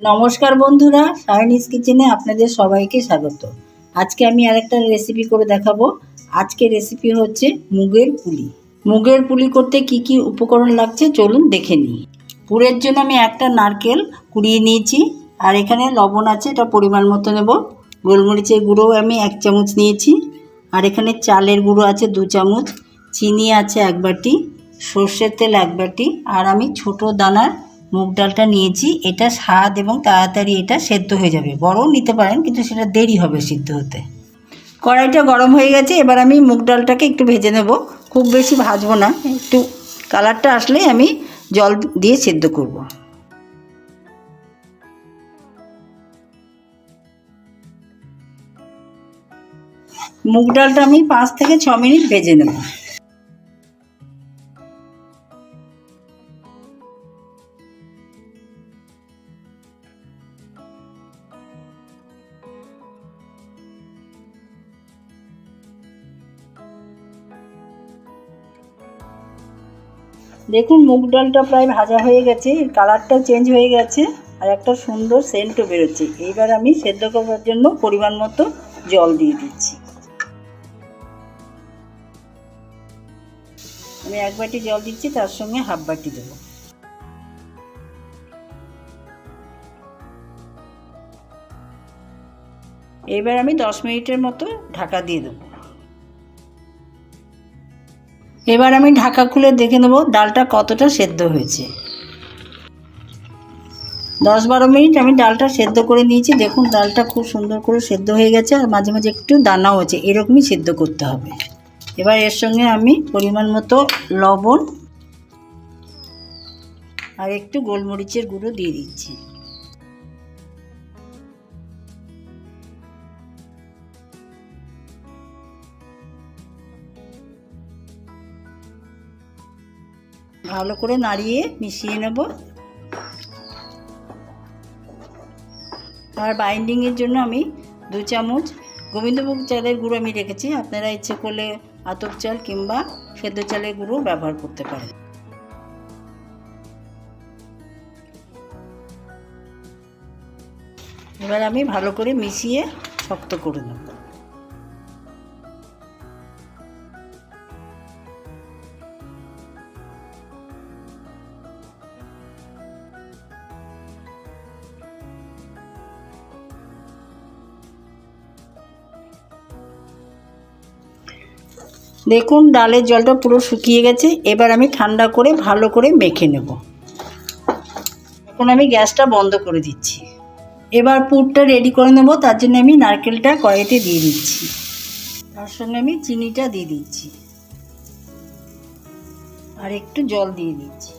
নমস্কার বন্ধুরা সায়নিস কিচেনে আপনাদের সবাইকে স্বাগত। আজকে আমি আরেকটা রেসিপি করে দেখাবো। আজকে রেসিপি হচ্ছে মুগের পুলি। মুগের পুলি করতে কি কি উপকরণ লাগছে চলুন দেখে নিই। পুরের জন্য আমি একটা নারকেল কুড়িয়ে নিয়েছি, আর এখানে লবণ আছে, এটা পরিমাণ মতো নেব। গোলমরিচের গুঁড়ো আমি এক চামচ নিয়েছি, আর এখানে চালের গুঁড়ো আছে দু চামচ, চিনি আছে এক বাটি, সর্ষের তেল এক বাটি, আর আমি ছোট দানার মুগ ডালটা নিয়েছি, এটা স্বাদ এবং তাড়াতাড়ি এটা সেদ্ধ হয়ে যাবে। বড়ও নিতে পারেন, কিন্তু সেটা দেরি হবে সিদ্ধ হতে। কড়াইটা গরম হয়ে গেছে, এবার আমি মুগ ডালটাকে একটু ভেজে নেব। খুব বেশি ভাজবো না, একটু কালারটা আসলেই আমি জল দিয়ে সেদ্ধ করব। মুগ ডালটা আমি পাঁচ থেকে ছ মিনিট ভেজে নেব। দেখুন, মুগ ডালটা প্রায় ভাজা হয়ে গেছে কালারটাও চেঞ্জ হয়ে গেছে, আর একটা সুন্দর সেন্টও বেরোচ্ছে। এইবার আমি সেদ্ধ করার জন্য পরিমাণ মতো জল দিয়ে দিচ্ছি। আমি এক বাটি জল দিচ্ছি, তার সঙ্গে হাফ বাটি দেবো। এবার আমি দশ মিনিটের মতো ঢাকা দিয়ে দেবো। এবার আমি ঢাকা খুলে দেখে নেব ডালটা কতটা সেদ্ধ হয়েছে। দশ বারো মিনিট আমি ডালটা সেদ্ধ করে নিয়েছি। দেখুন, ডালটা খুব সুন্দর করে সেদ্ধ হয়ে গেছে আর মাঝে মাঝে একটু দানাও আছে, এরকমই সেদ্ধ করতে হবে। এবার এর সঙ্গে আমি পরিমাণ মতো লবণ আর একটু গোলমরিচের গুঁড়ো দিয়ে দিচ্ছি। ভালো করে নাড়িয়ে মিশিয়ে নেব। আর বাইন্ডিংয়ের জন্য আমি দু চামচ গোবিন্দভোগ চালের গুঁড়ো আমি রেখেছি। আপনারা ইচ্ছে করলে আতপ চাল কিংবা সেদ্ধ চালের গুঁড়ো ব্যবহার করতে পারেন। এবার আমি ভালো করে মিশিয়ে শক্ত করে নেব। দেখুন, ডালের জলটা পুরো শুকিয়ে গেছে। এবার আমি ঠান্ডা করে ভালো করে মেখে নেব। এখন আমি গ্যাসটা বন্ধ করে দিচ্ছি। এবার পুরটা রেডি করে নেব। তার জন্য আমি নারকেলটা কড়াইতে দিয়ে দিচ্ছি। তার সঙ্গে আমি চিনিটা দিয়ে দিচ্ছি। আর একটু জল দিয়ে দিচ্ছি।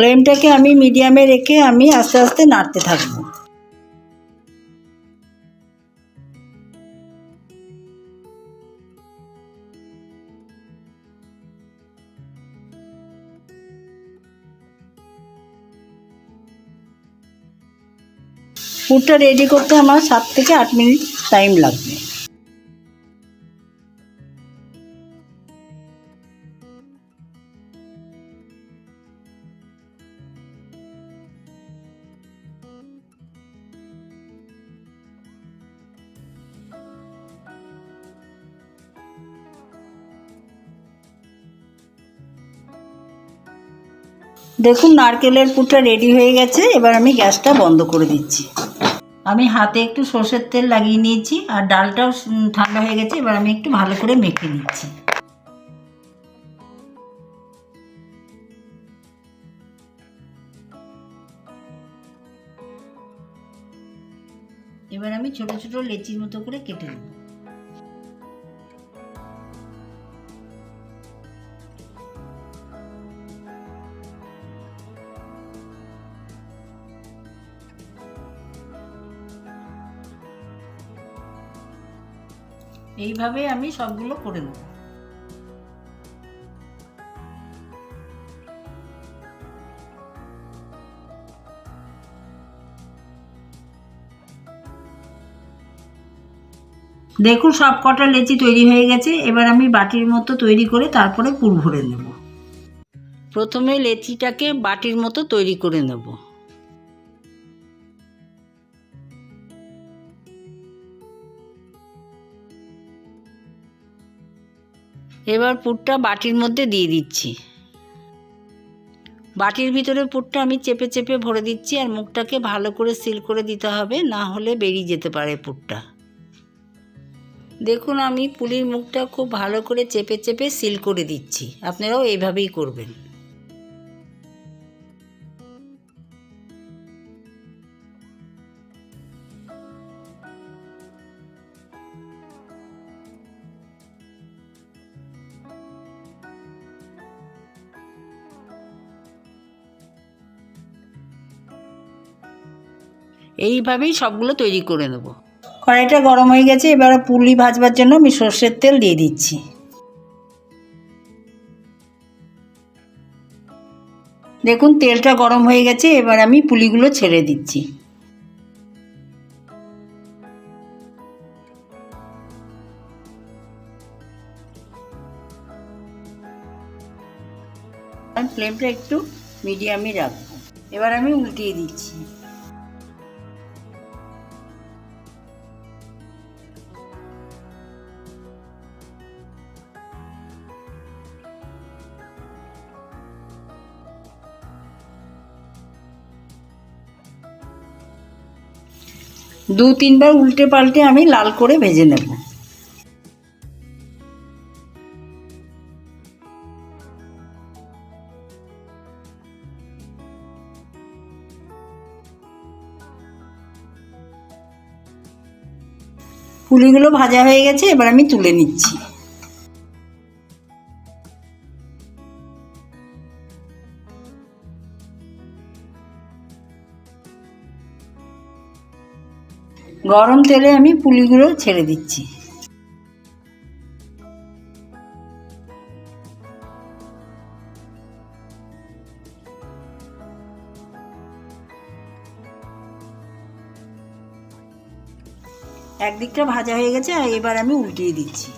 ফ্লেমটাকে আমি মিডিয়ামে রেখে আমি আস্তে আস্তে নাড়তে থাকব। পুরটা রেডি করতে আমার সাত থেকে আট মিনিট টাইম লাগবে। দেখুন, নারকেলের পুরটা রেডি হয়ে গেছে। এবার আমি গ্যাসটা বন্ধ করে দিচ্ছি। আমি হাতে একটু সর্ষের তেল লাগিয়ে নিয়েছি, আর ডালটাও ঠান্ডা হয়ে গেছে। এবার আমি একটু ভালো করে মেখে নিচ্ছি। এবার আমি ছোট ছোট লেচির মতো করে কেটে নেব। এইভাবে আমি সবগুলো করে নেব। দেখুন সব কটা লেচি তৈরি হয়ে গেছে, এবার আমি বাটির মতো তৈরি করে তারপরে পুর ভরে নেব। প্রথমে লেচিটাকে বাটির মতো তৈরি করে নেব। এবার পুরটা বাটির মধ্যে দিয়ে দিচ্ছি। বাটির ভিতরে পুরটা আমি চেপে চেপে ভরে দিচ্ছি আর মুখটাকে ভালো করে সিল করে দিতে হবে, না হলে বেরিয়ে যেতে পারে পুরটা দেখুন, আমি পুলির মুখটা খুব ভালো করে চেপে চেপে সিল করে দিচ্ছি। আপনারাও এইভাবেই করবেন। এইভাবেই সবগুলো তৈরি করে নেব। কড়াইটা গরম হয়ে গেছে, এবার পুলি ভাজবার জন্য আমি সর্ষের তেল দিয়ে দিচ্ছি। দেখুন, তেলটা গরম হয়ে গেছে, এবার আমি পুলিগুলো ছেড়ে দিচ্ছি। ফ্লেমটা একটু মিডিয়ামে রাখব। এবার আমি উল্টিয়ে দিচ্ছি। দু তিনবার উল্টে পাল্টে আমি লাল করে ভেজে নেব। পুলিগুলো ভাজা হয়ে গেছে, এবার আমি তুলে নিচ্ছি। গরম তেলে আমি পুলিগুলো ছেড়ে দিচ্ছি। একদিকটা ভাজা হয়ে গেছে আর এবার আমি উল্টিয়ে দিচ্ছি।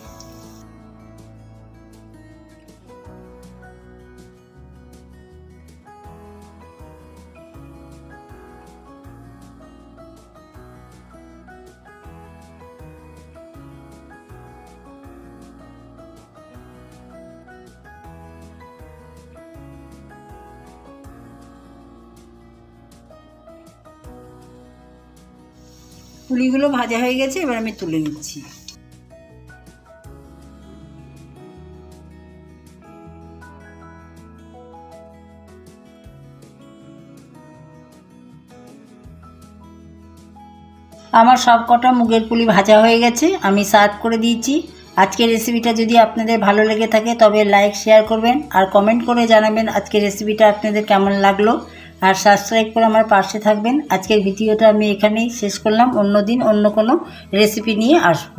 পুলিগুলো ভাজা হয়ে গেছে, এবার আমি তুলে নিচ্ছি। আমার সব কটা মুগের পুলি ভাজা হয়ে গেছে, আমি সার্ভ করে দিয়েছি। আজকের রেসিপিটা যদি আপনাদের ভালো লেগে থাকে, তবে লাইক শেয়ার করবেন, আর কমেন্ট করে জানাবেন আজকের রেসিপিটা আপনাদের কেমন লাগল। আর সাবস্ক্রাইব করে আমার পাশে থাকবেন। আজকের ভিডিওটা আমি এখানেই শেষ করলাম। অন্য দিন অন্য কোনো রেসিপি নিয়ে আসব।